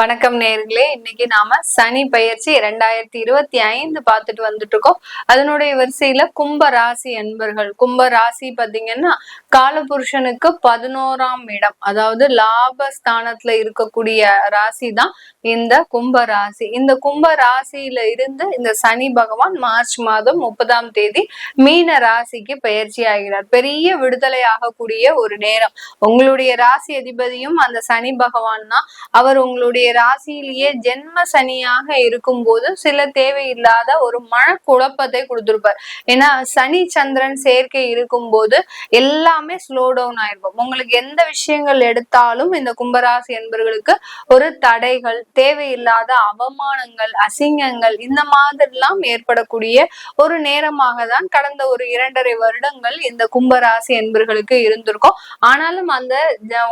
வணக்கம் நேர்களே. இன்னைக்கு நாம சனி பயிற்சி இரண்டாயிரத்தி இருபத்தி ஐந்து பார்த்துட்டு வந்துட்டு இருக்கோம் அதனுடைய வரிசையில கும்ப ராசி என்பர்கள் கும்ப ராசி பாத்தீங்கன்னா காலபுருஷனுக்கு பதினோராம் இடம். அதாவது லாபஸ்தானத்துல இருக்கக்கூடிய ராசி தான் இந்த கும்ப ராசி. இந்த கும்ப ராசியில இருந்து இந்த சனி பகவான் மார்ச் மாதம் முப்பதாம் தேதி மீன ராசிக்கு பயிற்சி ஆகிறார். பெரிய விடுதலை ஆகக்கூடிய ஒரு நேரம். உங்களுடைய ராசி அதிபதியும் அந்த சனி பகவான் தான். அவர் உங்களுடைய ராசியிலேயே ஜென்ம சனியாக இருக்கும்போது சில தேவையில்லாத ஒரு மன குழப்பத்தை கொடுத்துருப்பார். ஏன்னா சனி சந்திரன் சேர்க்கை இருக்கும்போது எல்லாமே ஸ்லோ டவுன் ஆயிருக்கும். உங்களுக்கு எந்த விஷயங்கள் எடுத்தாலும் இந்த கும்பராசி என்பவர்களுக்கு ஒரு தடைகள் தேவையில்லாத அவமானங்கள் அசிங்கங்கள் இந்த மாதிரிலாம் ஏற்படக்கூடிய ஒரு நேரமாக தான் கடந்த ஒரு இரண்டரை வருடங்கள் இந்த கும்பராசி என்பர்களுக்கு இருந்திருக்கும். ஆனாலும் அந்த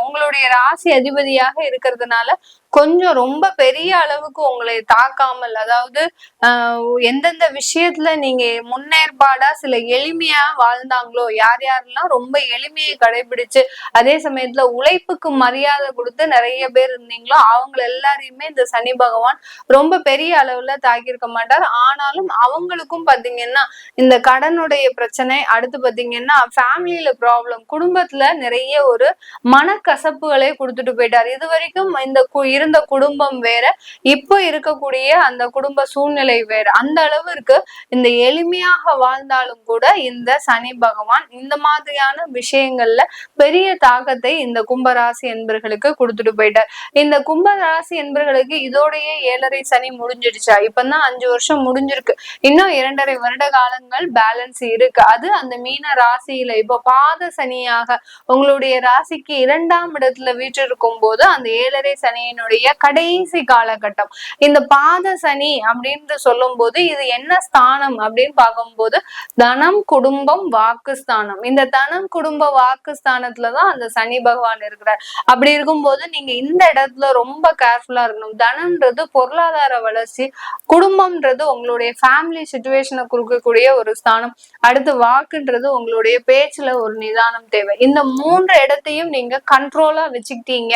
உங்களுடைய ராசி அதிபதியாக இருக்கிறதுனால கொஞ்சம் ரொம்ப பெரிய அளவுக்கு உங்களை தாக்காமல் அதாவது ஆஹ் எந்தெந்த விஷயத்துல நீங்க முன்னேற்பாடா சில எளிமையா வாழ்ந்தாங்களோ யார் யாரெல்லாம் ரொம்ப எளிமையை கடைபிடிச்சு அதே சமயத்துல உழைப்புக்கு மரியாதை கொடுத்து நிறைய பேர் இருந்தீங்களோ அவங்க எல்லாரையுமே இந்த சனி பகவான் ரொம்ப பெரிய அளவுல தாக்கியிருக்க மாட்டார். ஆனாலும் அவங்களுக்கும் பாத்தீங்கன்னா இந்த கடனுடைய பிரச்சனை அடுத்து பாத்தீங்கன்னா ஃபேமிலியில ப்ராப்ளம் குடும்பத்துல நிறைய ஒரு மனக்கசப்புகளை கொடுத்துட்டு போயிட்டார். இது வரைக்கும் இந்த இருந்த குடும்பம் வேற இப்போ இருக்கக்கூடிய அந்த குடும்ப சூழ்நிலை வேற. அந்த அளவிற்கு இந்த எளிமையாக வாழ்ந்தாலும் கூட இந்த சனி பகவான் இந்த மாதிரியான விஷயங்கள்ல பெரிய தாக்கத்தை இந்த கும்பராசி என்பர்களுக்கு கொடுத்துட்டு போயிட்டார். இந்த கும்பராசி என்பர்களுக்கு இதோடைய ஏழரை சனி முடிஞ்சிடுச்சா? இப்பதான் அஞ்சு வருஷம் முடிஞ்சிருக்கு. இன்னும் இரண்டரை வருட காலங்கள் பேலன்ஸ் இருக்கு. அது அந்த மீன ராசியில இப்போ பாத சனியாக உங்களுடைய ராசிக்கு இரண்டாம் இடத்துல வீற்றிருக்கும் போது அந்த ஏழரை சனியினுடைய கடைசி காலகட்டம். இந்த பாத சனி அப்படின்னு சொல்லும் போது இது என்ன ஸ்தானம் அப்படின்னு பார்க்கும்போது தனம் குடும்பம் வாக்கு ஸ்தானம் இந்த தனம் குடும்ப வாக்கு ஸ்தானத்துலதான் அந்த சனி பகவான் இருக்கிறார். அப்படி இருக்கும்போது நீங்க இந்த இடத்துல ரொம்ப கேர்ஃபுல்லா இருக்கணும். தனம்ன்றது பொருளாதார வளர்ச்சி குடும்பம்ன்றது உங்களுடைய ஃபேமிலி சுச்சுவேஷனை கொடுக்கக்கூடிய ஒரு ஸ்தானம். அடுத்து வாக்குன்றது உங்களுடைய பேச்சுல ஒரு நிதானம் தேவை. இந்த மூன்று இடத்தையும் நீங்க கண்ட்ரோலா வச்சுக்கிட்டீங்க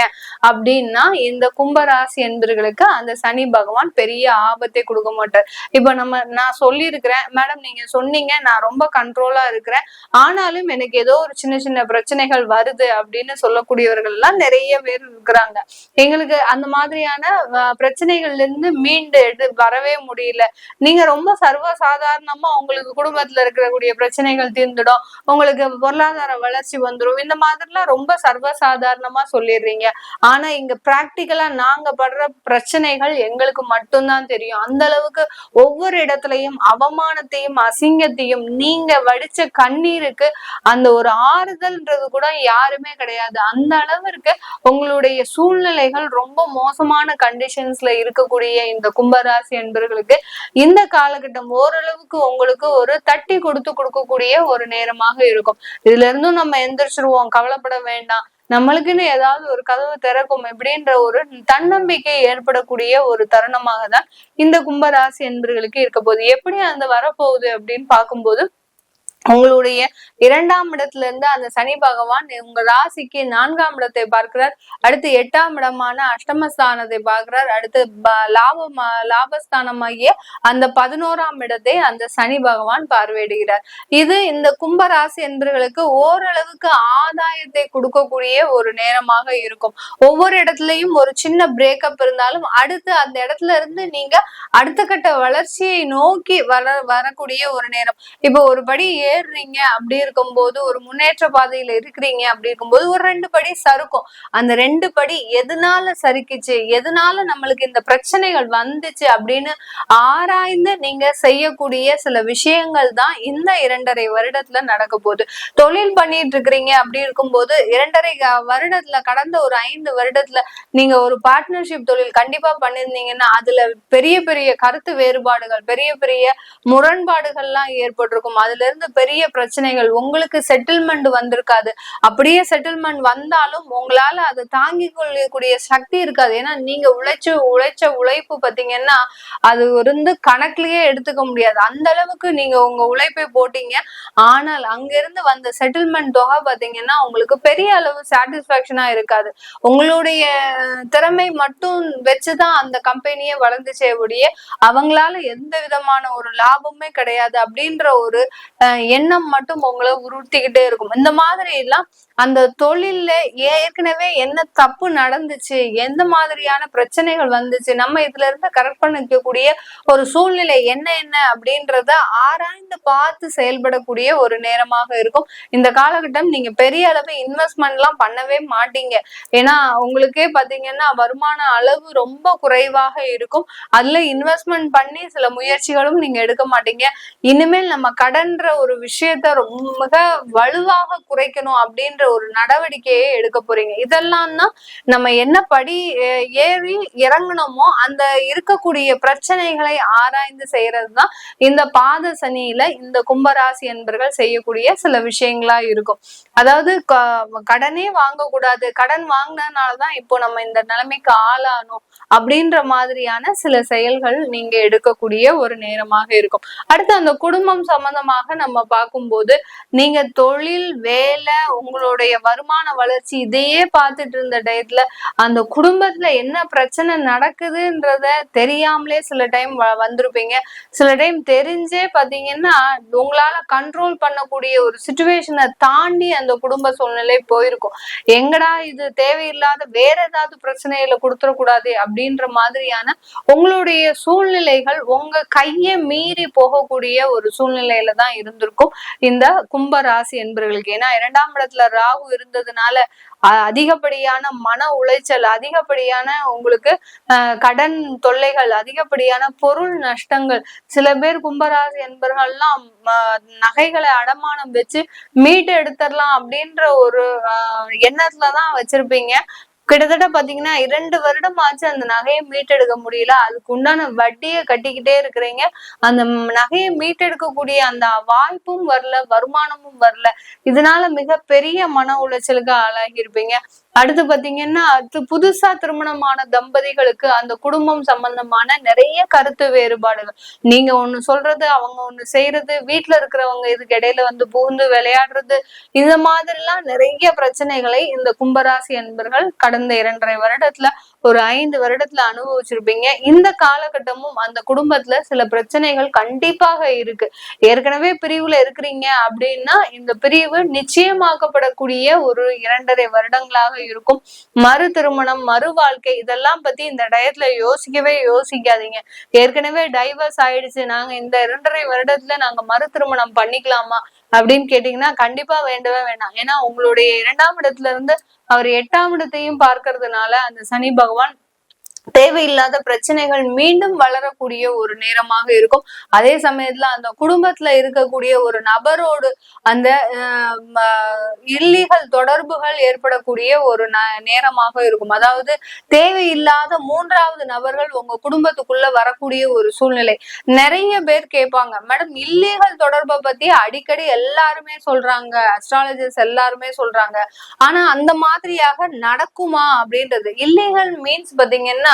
அப்படின்னா இந்த கும்பராசி என்பர்களுக்கு அந்த சனி பகவான் பெரிய ஆபத்தை கொடுக்க மாட்டார். இப்ப நம்ம நான் சொல்லியிருக்கிறேன் மேடம் நீங்க சொன்னீங்க நான் ரொம்ப கண்ட்ரோலா இருக்கிறேன். ஆனாலும் எனக்கு ஏதோ ஒரு சின்ன சின்ன பிரச்சனைகள் வருது அப்படின்னு சொல்லக்கூடியவர்கள் எல்லாம் நிறைய பேர் இருக்கிறாங்க. எங்களுக்கு அந்த மாதிரியான பிரச்சனைகள்ல இருந்து மீண்டு எடு வரவே முடியல. நீங்க ரொம்ப சர்வ சாதாரணமா உங்களுக்கு குடும்பத்துல இருக்கக்கூடிய பிரச்சனைகள் தீர்ந்துடும். உங்களுக்கு பொருளாதார வளர்ச்சி வந்துடும் இந்த மாதிரிலாம் ரொம்ப சர்வ சாதாரணமா சொல்லிடுறீங்க. ஆனா இங்க பிராக்டிக்கலா நாங்க படுற பிரச்சனைகள் எங்களுக்கு மட்டும்தான் தெரியும். அந்த அளவுக்கு ஒவ்வொரு இடத்துலயும் அவமானத்தையும் அசிங்கத்தையும் நீங்க வடிச்ச கண்ணீருக்கு அந்த ஒரு ஆறுதல்ன்றது கூட யாருமே கிடையாது. அந்த அளவிற்கு உங்களுடைய சூழ்நிலைகள் ரொம்ப மோசமான கண்டிஷன்ஸ்ல இருக்கக்கூடிய இந்த கும்பராசி என்பவர்களுக்கு இந்த காலகட்டம் ஓரளவுக்கு உங்களுக்கு ஒரு தட்டி கொடுத்து கொடுக்கக்கூடிய ஒரு நேரமாக இருக்கும். இதுல இருந்தும் நம்ம எந்திரிச்சிருவோம் கவலைப்பட வேண்டாம். நம்மளுக்குன்னு ஏதாவது ஒரு கதவு திறக்கும் இப்படின்ற ஒரு தன்னம்பிக்கை ஏற்படக்கூடிய ஒரு தருணமாக தான் இந்த கும்பராசி என்பர்களுக்கு இருக்க போகுது. எப்படி அந்த வரப்போகுது அப்படின்னு பார்க்கும்போது உங்களுடைய இரண்டாம் இடத்துல இருந்து அந்த சனி பகவான் உங்க ராசிக்கு நான்காம் இடத்தை பார்க்கிறார். அடுத்து எட்டாம் இடமான அஷ்டமஸ்தானத்தை பார்க்கிறார். அடுத்து லாபமா லாபஸ்தானமாகிய அந்த பதினோராம் இடத்தை அந்த சனி பகவான் பார்வையிடுகிறார். இது இந்த கும்பராசி என்பவர்களுக்கு ஓரளவுக்கு ஆதாயத்தை கொடுக்கக்கூடிய ஒரு நேரமாக இருக்கும். ஒவ்வொரு இடத்துலயும் ஒரு சின்ன பிரேக்கப் இருந்தாலும் அடுத்து அந்த இடத்துல இருந்து நீங்க அடுத்த கட்ட வளர்ச்சியை நோக்கி வர வரக்கூடிய ஒரு நேரம். இப்போ ஒரு படி ஏறுறீங்க அப்படி இருக்கும்போது ஒரு முன்னேற்ற பாதையில இருக்கிறீங்க அப்படி இருக்கும்போது ஒரு ரெண்டு படி சறுக்கும். அந்த ரெண்டு படி எதனால சறுக்கிச்சு? எதனால நம்மளுக்கு இந்த பிரச்சனைகள் வந்துச்சு? அப்படின்னு ஆராய்ந்து நீங்க செய்யக்கூடிய சில விஷயங்கள் தான் இந்த இரண்டரை வருடத்துல நடக்க போகுது. தொழில் பண்ணிட்டு இருக்கிறீங்க அப்படி இருக்கும்போது இரண்டரை வருடத்துல கடந்த ஒரு ஐந்து வருடத்துல நீங்க ஒரு பார்ட்னர்ஷிப் தொழில் கண்டிப்பா பண்ணிருந்தீங்கன்னா அதுல பெரிய பெரிய கருத்து வேறுபாடுகள் பெரிய பெரிய முரண்பாடுகள்லாம் ஏற்பட்டிருக்கும். அதுல இருந்து பெரிய பிரச்சனைகள் உங்களுக்கு செட்டில்மெண்ட் வந்திருக்காது. அப்படியே செட்டில்மெண்ட் வந்தாலும் உங்களால அதை தாங்கிக் கொள்ளக்கூடிய சக்தி இருக்காது. ஏன்னா நீங்க உழைச்சு உழைச்ச உழைப்பு பாத்தீங்கன்னா அது வந்து கணக்குலயே எடுத்துக்க முடியாது. அந்த அளவுக்கு நீங்க உங்க உழைப்பை போட்டீங்க. ஆனால் அங்கிருந்து வந்த செட்டில்மெண்ட் தொகை பாத்தீங்கன்னா உங்களுக்கு பெரிய அளவு சாட்டிஸ்பாக்சனா இருக்காது. உங்களுடைய திறமை மட்டும் வச்சுதான் அந்த கம்பெனியை வளர்ந்துச்சே ஒழிய அவங்களால எந்த விதமான ஒரு லாபமே கிடையாது அப்படின்ற ஒரு எண்ணம் மட்டும் உங்களை உருட்டிக்கிட்டே இருக்கும். இந்த மாதிரி எல்லாம் அந்த தொழில்ல ஏற்கனவே என்ன தப்பு நடந்துச்சு எந்த மாதிரியான பிரச்சனைகள் வந்துச்சு நம்ம இதுல இருந்து கரெக்ட் பண்ணிக்கக்கூடிய ஒரு சூழ்நிலை என்ன என்ன அப்படின்றத ஆராய்ந்து பார்த்து செயல்படக்கூடிய ஒரு நேரமாக இருக்கும். இந்த காலகட்டம் நீங்க பெரிய அளவு இன்வெஸ்ட்மெண்ட் எல்லாம் பண்ணவே மாட்டீங்க. ஏன்னா உங்களுக்கே பாத்தீங்கன்னா வருமான அளவு ரொம்ப குறைவாக இருக்கும். அதுல இன்வெஸ்ட்மெண்ட் பண்ணி சில முயற்சிகளும் நீங்க எடுக்க மாட்டீங்க. இனிமேல் நம்ம கடன்ற ஒரு விஷயத்த ரொம்ப மிக வலுவாக குறைக்கணும் அப்படின்ற ஒரு நடவடிக்கையை எடுக்க போறீங்க. இதெல்லாம் தான் நம்ம என்ன படி ஏறி இறங்கணுமோ அந்த இருக்கக்கூடிய பிரச்சனைகளை ஆராய்ந்து செய்யறது தான் இந்த பாத சனியில இந்த கும்பராசி என்பர்கள் செய்யக்கூடிய சில விஷயங்களா இருக்கும். அதாவது க- கடனே வாங்கக்கூடாது. கடன் வாங்கினதுனாலதான் இப்போ நம்ம இந்த நிலைமைக்கு ஆளானோம் அப்படின்ற மாதிரியான சில செயல்கள் நீங்க எடுக்கக்கூடிய ஒரு நேரமாக இருக்கும். அடுத்து அந்த குடும்பம் சம்பந்தமாக நம்ம பார்க்கும்போது நீங்க தொழில் வேலை உங்களுடைய வருமான வளர்ச்சி இதையே பார்த்துட்டு இருந்த டயத்துல அந்த குடும்பத்துல என்ன பிரச்சனை நடக்குதுன்றத தெரியாமலே சில டைம் வந்திருப்பீங்க. சில டைம் தெரிஞ்சே பாத்தீங்கன்னா உங்களால கண்ட்ரோல் பண்ணக்கூடிய ஒரு சுச்சுவேஷனை தாண்டி அந்த குடும்ப சூழ்நிலை போயிருக்கும். எங்கடா இது தேவையில்லாத வேற ஏதாவது பிரச்சனையில கொடுத்துடக்கூடாது அப்படின்ற மாதிரியான உங்களுடைய சூழ்நிலைகள் உங்க கையை மீறி போகக்கூடிய ஒரு சூழ்நிலையில தான் இருந்திருக்கும். இந்த கும்ப ராசி என்பவர்களுக்கு ஏன்னா இரண்டாம் இடத்துல ராகு இருந்ததுனால அதிகப்படியான மன உளைச்சல் அதிகப்படியான உங்களுக்கு கடன் தொல்லைகள் அதிகப்படியான பொருள் நஷ்டங்கள் சில பேர் கும்பராசி என்பவர்கள்லாம் நகைகளை அடமானம் வச்சு மீட்டு எடுத்துடலாம் அப்படின்ற ஒரு எண்ணத்துலதான் வச்சிருப்பீங்க. கிட்டத்தட்ட பாத்தீங்கன்னா இரண்டு வருடம் ஆச்சு அந்த நகையை மீட்டெடுக்க முடியல. அதுக்கு உண்டான வட்டியை கட்டிக்கிட்டே இருக்கிறீங்க. அந்த நகையை மீட்டெடுக்கக்கூடிய அந்த வாய்ப்பும் வரல வருமானமும் வரல. இதனால மிகப்பெரிய மன உளைச்சலுக்கு ஆளாகி இருப்பீங்க. அடுத்து பாத்தீங்கன்னா அது புதுசா திருமணமான தம்பதிகளுக்கு அந்த குடும்பம் சம்பந்தமான நிறைய கருத்து வேறுபாடுகள். நீங்க ஒண்ணு சொல்றது அவங்க ஒண்ணு செய்யறது வீட்டுல இருக்கிறவங்க இதுக்கு இடையில வந்து புகுந்து விளையாடுறது இந்த மாதிரிலாம் நிறைய பிரச்சனைகளை இந்த கும்பராசி என்பர்கள் கடந்த இரண்டரை வருடத்துல ஒரு ஐந்து வருடத்துல அனுபவிச்சிருப்பீங்க. இந்த காலகட்டமும் அந்த குடும்பத்துல சில பிரச்சனைகள் கண்டிப்பாக இருக்கு. ஏற்கனவே பிரிவுல இருக்கிறீங்க அப்படின்னா இந்த பிரிவு நிச்சயமாக்கப்படக்கூடிய ஒரு இரண்டரை வருடங்களாக இருக்கும். மறு திருமணம் மறு வாழ்க்கை இதெல்லாம் பத்தி இந்த டயத்துல யோசிக்கவே யோசிக்காதீங்க. ஏற்கனவே டைவர்ஸ் ஆயிடுச்சு. நாங்க இந்த இரண்டரை வருடத்துல நாங்க மறு திருமணம் பண்ணிக்கலாமா அப்படின்னு கேட்டீங்கன்னா கண்டிப்பா வேண்டவே வேண்டாம் ஏன்னா உங்களுடைய இரண்டாம் இடத்துல இருந்து அவர் எட்டாம் இடத்தையும் பார்க்கறதுனால அந்த சனி பகவான் தேவையில்லாத பிரச்சனைகள் மீண்டும் வளரக்கூடிய ஒரு நேரமாக இருக்கும். அதே சமயத்துல அந்த குடும்பத்துல இருக்கக்கூடிய ஒரு நபரோடு அந்த இல்லீகல் தொடர்புகள் ஏற்படக்கூடிய ஒரு ந- நேரமாக இருக்கும். அதாவது தேவையில்லாத மூன்றாவது நபர்கள் உங்க குடும்பத்துக்குள்ள வரக்கூடிய ஒரு சூழ்நிலை. நிறைய பேர் கேட்பாங்க மேடம் இல்லீகல் தொடர்பை பத்தி அடிக்கடி எல்லாருமே சொல்றாங்க அஸ்ட்ராலஜர்ஸ் எல்லாருமே சொல்றாங்க. ஆனா அந்த மாதிரியாக நடக்குமா? அப்படின்றது. இல்லீகல் மீன்ஸ் பாத்தீங்கன்னா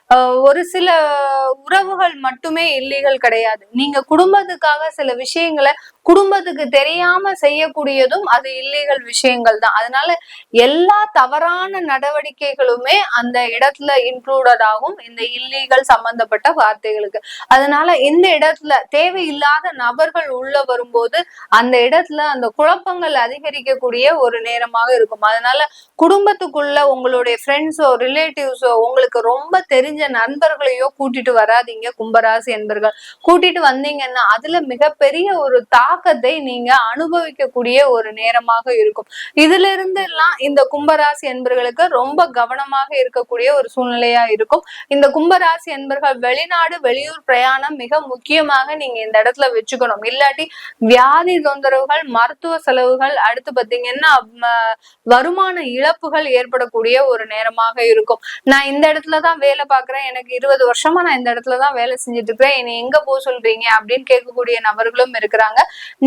ஒரு சில உறவுகள் மட்டுமே இல்லீகல் கிடையாது. நீங்க குடும்பத்துக்காக சில விஷயங்களை குடும்பத்துக்கு தெரியாம செய்யக்கூடியதும் அது இல்லீகல் விஷயங்கள் தான். அதனால எல்லா தவறான நடவடிக்கைகளுமே அந்த இடத்துல இன்க்ளூடட் ஆகும். இந்த இல்லீகல் சம்பந்தப்பட்ட வார்த்தைகளுக்கு. அதனால இந்த இடத்துல தேவையில்லாத நபர்கள் உள்ள வரும்போது அந்த இடத்துல அந்த குழப்பங்கள் அதிகரிக்கக்கூடிய ஒரு நேரமாக இருக்கும். அதனால குடும்பத்துக்குள்ள உங்களுடைய ஃப்ரெண்ட்ஸோ ரிலேட்டிவ்ஸோ உங்களுக்கு ரொம்ப தெரிஞ்ச நண்பர்களையோ கூட்டிட்டு வராதிங்க கும்பராசி என்பர்கள். கூட்டிட்டு வந்தீங்கன்னா அதுல மிகப்பெரிய ஒரு தாக்கத்தை நீங்க அனுபவிக்கக்கூடிய ஒரு நேரமாக இருக்கும். இதுல இருந்து எல்லாம் இந்த கும்பராசி என்பர்களுக்கு ரொம்ப கவனமாக இருக்கக்கூடிய ஒரு சூழ்நிலையா இருக்கும். இந்த கும்பராசி என்பர்கள் வெளிநாடு வெளியூர் பிரயாணம் மிக முக்கியமாக நீங்க இந்த இடத்துல வச்சுக்கணும். இல்லாட்டி வியாதி தொந்தரவுகள் மருத்துவ செலவுகள் அடுத்து பாத்தீங்கன்னா வருமான இழப்புகள் ஏற்படக்கூடிய ஒரு நேரமாக இருக்கும். நான் இந்த இடத்துலதான் வேலை பாக்குறேன். எனக்கு இருபது வருஷமா நான் இந்த இடத்துல தான் வேலை செஞ்சுட்டு இருக்கிறேன் என்னை எங்க போக சொல்றீங்க அப்படின்னு கேட்கக்கூடிய நபர்களும் இருக்கிறாங்க.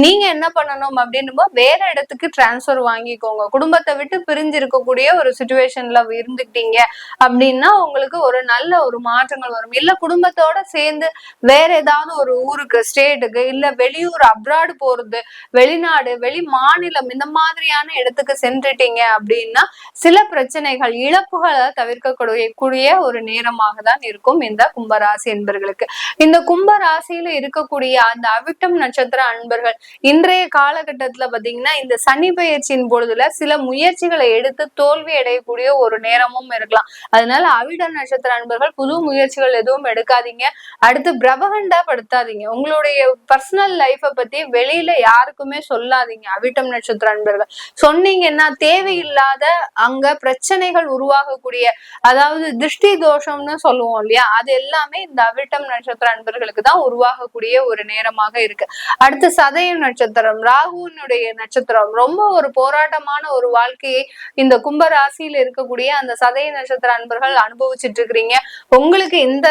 நீங்க என்ன பண்ணணும் அப்படின்னும் வேற இடத்துக்கு டிரான்ஸ்பர் வாங்கிக்கோங்க. குடும்பத்தை விட்டு பிரிஞ்சு இருக்கக்கூடிய ஒரு சுச்சுவேஷன்ல இருந்துக்கிட்டீங்க அப்படின்னா உங்களுக்கு ஒரு நல்ல ஒரு மாற்றங்கள் வரும். இல்ல குடும்பத்தோட சேர்ந்து வேற ஏதாவது ஒரு ஊருக்கு ஸ்டேட்டுக்கு இல்ல வெளியூர் அப்ராடு போறது வெளிநாடு வெளி மாநிலம் இந்த மாதிரியான இடத்துக்கு சென்றுட்டீங்க அப்படின்னா சில பிரச்சனைகள் இழப்புகளை தவிர்க்கக்கூடிய கூடிய ஒரு நேரமாக தான் இருக்கும் இந்த கும்பராசி என்பர்களுக்கு இந்த கும்பராசியில இருக்கக்கூடிய அந்த அவிட்டம் நட்சத்திர அன்பர்கள் இன்றைய காலகட்டத்துல பாத்தீங்கன்னா இந்த சனி பயிற்சியின் பொழுதுல சில முயற்சிகளை எடுத்து தோல்வி அடையக்கூடிய ஒரு நேரமும் இருக்கலாம். அதனால அவிட நட்சத்திர அன்பர்கள் புது முயற்சிகள் எதுவும் எடுக்காதீங்க. அடுத்து பிரபகண்டா படுத்தாதீங்க. உங்களுடைய பர்சனல் லைஃப பத்தி வெளியில யாருக்குமே சொல்லாதீங்க அவிட்டம் நட்சத்திர அன்பர்கள். சொன்னீங்கன்னா தேவையில்லாத அங்க பிரச்சனைகள் உருவாகக்கூடிய அதாவது திருஷ்டி தோஷம்னு சொல்லுவோம் இல்லையா? அது எல்லாமே இந்த அவிட்டம் நட்சத்திர அன்பர்களுக்கு தான் உருவாகக்கூடிய ஒரு நேரமாக இருக்கு. அடுத்து சதயம் நட்சத்திரம். ராகுனுடைய நட்சத்திரம். ரொம்ப ஒரு போராட்டமான ஒரு வாழ்க்கையை இந்த கும்ப ராசியில இருக்கக்கூடிய அந்த சதய நட்சத்திர அன்பர்கள் அனுபவிச்சுட்டு இருக்கிறீங்க. உங்களுக்கு இந்த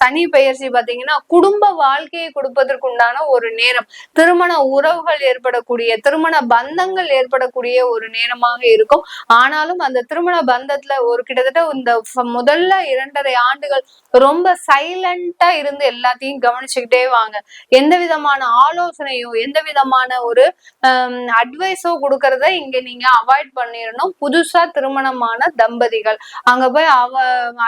சனி பயிற்சி பாத்தீங்கன்னா குடும்ப வாழ்க்கையை கொடுப்பதற்குண்டான ஒரு நேரம். திருமண உறவுகள் ஏற்படக்கூடிய திருமண பந்தங்கள் ஏற்படக்கூடிய ஒரு நேரமாக இருக்கும். ஆனாலும் அந்த திருமண பந்தத்துல ஒரு கிட்டத்தட்ட இந்த முதல்ல இரண்டரை ஆண்டுகள் ரொம்ப சைலண்டா இருந்து எல்லாத்தையும் கவனிச்சுக்கிட்டே வாங்க. எந்த விதமான ஆலோசனையோ எந்த விதமான ஒரு அட்வைஸோ கொடுக்கறத இங்க நீங்க அவாய்ட் பண்ணிடணும். புதுசா திருமணமான தம்பதிகள். அங்க போய் அவ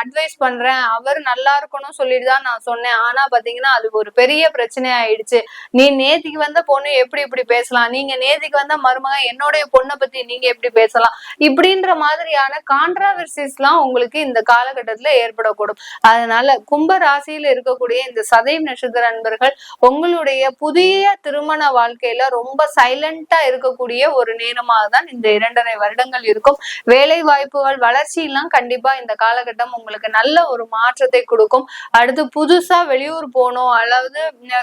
அட்வைஸ் பண்றேன். அவர் நல்லா இருக்கணும் சொல்லிட்டு தான் நான் சொன்னேன். ஆனா பாத்தீங்கன்னா அது ஒரு பெரிய பிரச்சனை ஆயிடுச்சு. நீ நேத்திக்கு வந்த பொண்ணு எப்படி இப்படி பேசலாம்? நீங்க நேத்திக்கு வந்த மருமக என்னுடைய பொண்ணை பத்தி நீங்க எப்படி பேசலாம்? இப்படின்ற மாதிரியான கான்ட்ராவர்சிஸ் எல்லாம் உங்களுக்கு இந்த காலகட்டத்துல ஏற்படக்கூடும். அதனால கும்ப ராசியில இருக்கக்கூடிய இந்த சதயம் நட்சத்திர அன்பர்கள் உங்களுடைய புதிய திருமண வாழ்க்கையில ரொம்ப சைலண்டா இருக்கக்கூடிய ஒரு நேரமாக தான் இந்த இரண்டரை வருடங்கள் இருக்கும். வேலை வாய்ப்புகள் வளர்ச்சி எல்லாம் கண்டிப்பா இந்த காலகட்டம் உங்களுக்கு நல்ல ஒரு மாற்றத்தை கொடுக்கும். அடுத்து புதுசா வெளியூர் போகணும் அல்லது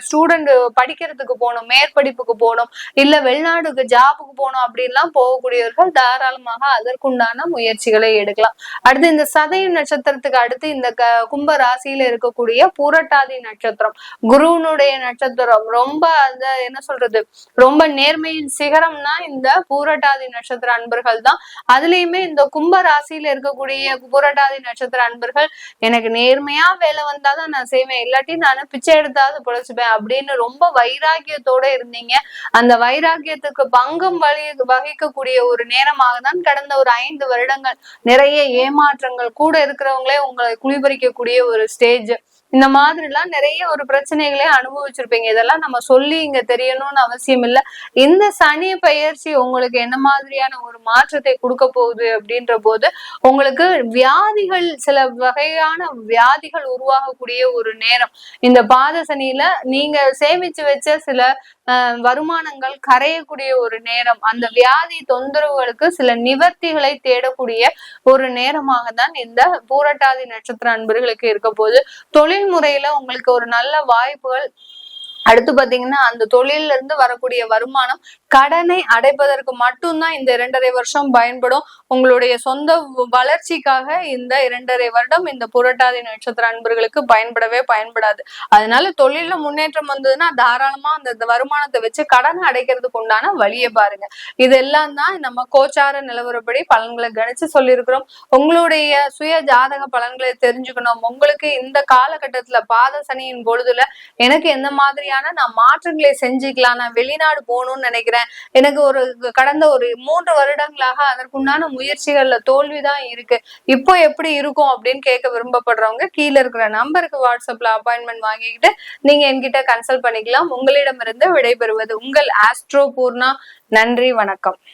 ஸ்டூடெண்ட் படிக்கிறதுக்கு போகணும் மேற்படிப்புக்கு போகணும் இல்ல வெளிநாடுக்கு ஜாபுக்கு போகணும் அப்படின்லாம் போகக்கூடியவர்கள் தாராளமாக அதற்குண்டான முயற்சிகளை எடுக்கலாம். அடுத்து இந்த சதய நட்சத்திரத்துக்கு அடுத்து இந்த கும்ப ராசியில இருக்கக்கூடிய பூரட்டாதி நட்சத்திரம். குருவனுடைய நட்சத்திரம். ரொம்ப அந்த என்ன சொல்றது ரொம்ப நேர்மையின் சிகரம்னா இந்த பூரட்டாதி நட்சத்திர அன்பர்கள் தான். அதுலயுமே இந்த கும்ப ராசியில இருக்கக்கூடிய பூரட்டாதி நட்சத்திர அன்பர்கள் எனக்கு நேர்மையா வேலை வந்தாதான் நான் செய்வேன். இல்லாட்டி நான் பிச்சை எடுத்தாவது பிழைச்சுப்பேன் அப்படின்னு ரொம்ப வைராக்கியத்தோட இருந்தீங்க. அந்த வைராக்கியத்துக்கு பங்கம் வழி வகிக்கக்கூடிய ஒரு நேரமாக தான் கடந்த ஒரு ஐந்து வருடங்கள் நிறைய ஏமாற்றங்கள் கூட இருக்கிறவங்களே உங்களை பிரதிபலிக்கக்கூடிய ஒரு ஸ்டேஜ் இந்த மாதிரி எல்லாம் நிறைய ஒரு பிரச்சனைகளே அனுபவிச்சிருப்பீங்க. இதெல்லாம் நம்ம சொல்லி இங்க தெரியணும்னு அவசியம் இல்ல. இந்த சனி பயிற்சி உங்களுக்கு என்ன மாதிரியான ஒரு மாற்றத்தை கொடுக்க போகுது அப்படின்ற போது உங்களுக்கு வியாதிகள் சில வகையான வியாதிகள் உருவாகக்கூடிய ஒரு நேரம். இந்த பாத சனியில நீங்க சேமிச்சு வச்ச சில வருமானங்கள் கரையக்கூடிய ஒரு நேரம். அந்த வியாதி தொந்தரவுகளுக்கு சில நிவர்த்திகளை தேடக்கூடிய ஒரு நேரமாக தான் இந்த பூரட்டாதி நட்சத்திர அன்பர்களுக்கு இருக்க போது தொழில் முறையில உங்களுக்கு ஒரு நல்ல வாய்ப்புகள் அடுத்து பாத்தீங்கன்னா அந்த தொழில இருந்து வரக்கூடிய வருமானம் கடனை அடைப்பதற்கு மட்டும்தான் இந்த இரண்டரை வருஷம் பயன்படும். உங்களுடைய சொந்த வளர்ச்சிக்காக இந்த இரண்டரை வருடம் இந்த புரட்டாதி நட்சத்திர அன்பர்களுக்கு பயன்படவே பயன்படாது. அதனால தொழில முன்னேற்றம் வந்ததுன்னா தாராளமா அந்த வருமானத்தை வச்சு கடனை அடைக்கிறதுக்கு உண்டான வழியை பாருங்க. இதெல்லாம் தான் நம்ம கோச்சார நிலவரப்படி பலன்களை கணிச்சு சொல்லியிருக்கிறோம். உங்களுடைய சுய ஜாதக பலன்களை தெரிஞ்சுக்கணும். உங்களுக்கு இந்த காலகட்டத்துல பாத சனியின் பொழுதுல எனக்கு எந்த மாதிரியான நான் மாற்றங்களை செஞ்சுக்கலாம் நான் வெளிநாடு போகணும்னு நினைக்கிறேன். எனக்கு ஒரு கடந்த ஒரு மூன்று வருடங்களாக அதற்குண்டான முயற்சிகள்ல தோல்விதான் இருக்கு. இப்போ எப்படி இருக்கும் அப்படின்னு கேட்க விரும்பப்படுறவங்க கீழே இருக்கிற நம்பருக்கு வாட்ஸ்அப்ல அப்பாயின்மெண்ட் வாங்கிக்கிட்டு நீங்க என்கிட்ட கன்சல்ட் பண்ணிக்கலாம். உங்களிடமிருந்து விடைபெறுவது உங்கள் ஆஸ்ட்ரோ பூர்ணா. நன்றி வணக்கம்.